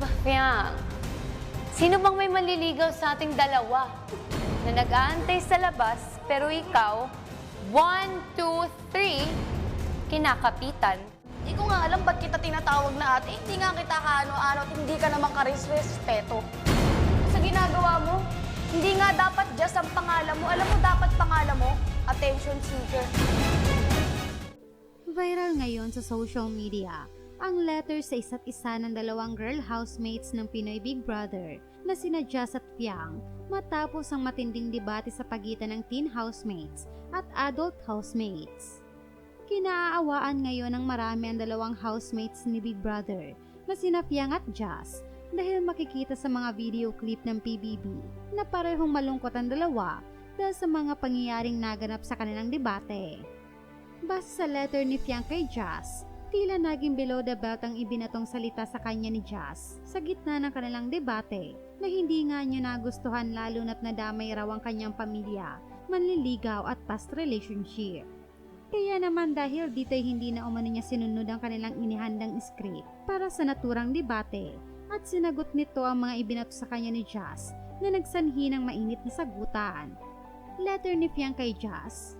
Aba, Fiang. Sino bang may manliligaw sa ating dalawa? Na nag-aantay sa labas, pero ikaw, one, two, three, kinakapitan. Hindi ko nga alam ba't kita tinatawag na ate. Hindi nga kita kaano-ano at hindi ka naman karis-respeto. Sa ginagawa mo, hindi nga dapat just ang pangalan mo. Alam mo, dapat pangalan mo, attention seeker. Viral ngayon sa social media ang letter sa isa't isa ng dalawang girl housemates ng Pinoy Big Brother na sina Jazz at Piang matapos ang matinding debate sa pagitan ng teen housemates at adult housemates. Kinaaawaan ngayon ng marami ang dalawang housemates ni Big Brother na sina Piang at Jazz dahil makikita sa mga video clip ng PBB na parehong malungkot ang dalawa dahil sa mga pangyayaring naganap sa kanilang debate. Base sa letter ni Fiang kay Jazz, tila naging below the belt ang ibinatong salita sa kanya ni Jazz sa gitna ng kanilang debate na hindi nga niya nagustuhan lalo na't nadamay raw ang kanyang pamilya, manliligaw at past relationship. Kaya naman dahil dito'y hindi na umano niya sinunod ang kanilang inihandang script para sa naturang debate at sinagot nito ang mga ibinato sa kanya ni Jazz na nagsanhi ng mainit na sagutan. Letter ni Fiang kay Jazz,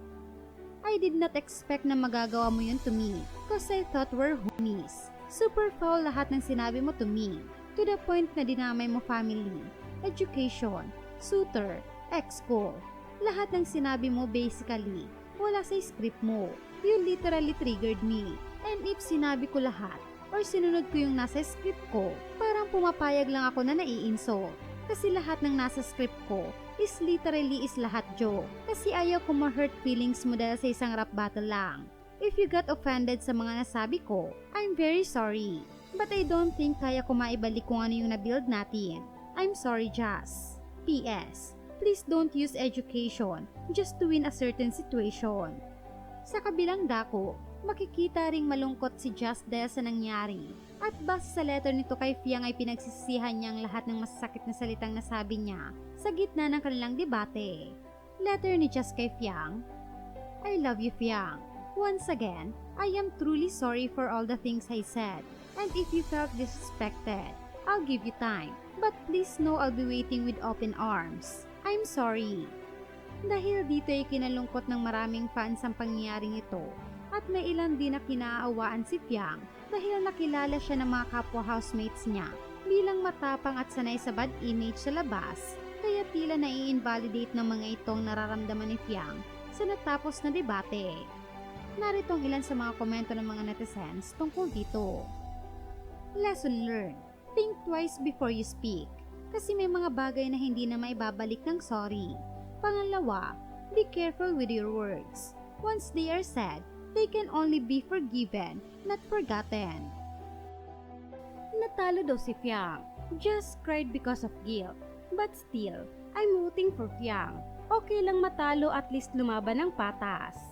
I did not expect na magagawa mo yun to me cause I thought we're homies. Super foul lahat ng sinabi mo to me. To the point na dinamay mo family, education, suitor, ex-ko. Lahat ng sinabi mo basically, wala sa script mo. You literally triggered me. And if sinabi ko lahat, or sinunod ko yung nasa script ko, parang pumapayag lang ako na naiinso. Kasi lahat ng nasa script ko is literally is lahat joke. Kasi ayaw ko ma-hurt feelings mo dahil sa isang rap battle lang. If you got offended sa mga nasabi ko, I'm very sorry. But I don't think kaya ko maibalik kung ano yung na-build natin. I'm sorry, Jazz. P.S. Please don't use education just to win a certain situation. Sa kabilang dako, makikita ring malungkot si Just dahil sa nangyari. At base sa letter nito kay Fiang ay pinagsisihan niya ang lahat ng masasakit na salitang nasabi niya sa gitna ng kanilang debate. Letter ni Just kay Fiang, I love you Fiang. Once again, I am truly sorry for all the things I said. And if you felt disrespected, I'll give you time. But please know I'll be waiting with open arms. I'm sorry. Dahil dito ay kinalungkot ng maraming fans ang pangyayaring ito at may ilan din na kinaawaan si Piang dahil nakilala siya ng mga kapwa housemates niya bilang matapang at sanay sa bad image sa labas kaya tila nai-invalidate ng mga itong nararamdaman ni Piang sa natapos na debate. Narito ang ilan sa mga komento ng mga netizens tungkol dito. Lesson learned. Think twice before you speak. Kasi may mga bagay na hindi na maibabalik ng sorry. Pangalawa, be careful with your words. Once they are said, they can only be forgiven, not forgotten. Natalo daw si Fiang. Just cried because of guilt. But still, I'm rooting for Fiang. Okay lang matalo at least lumaban ng patas.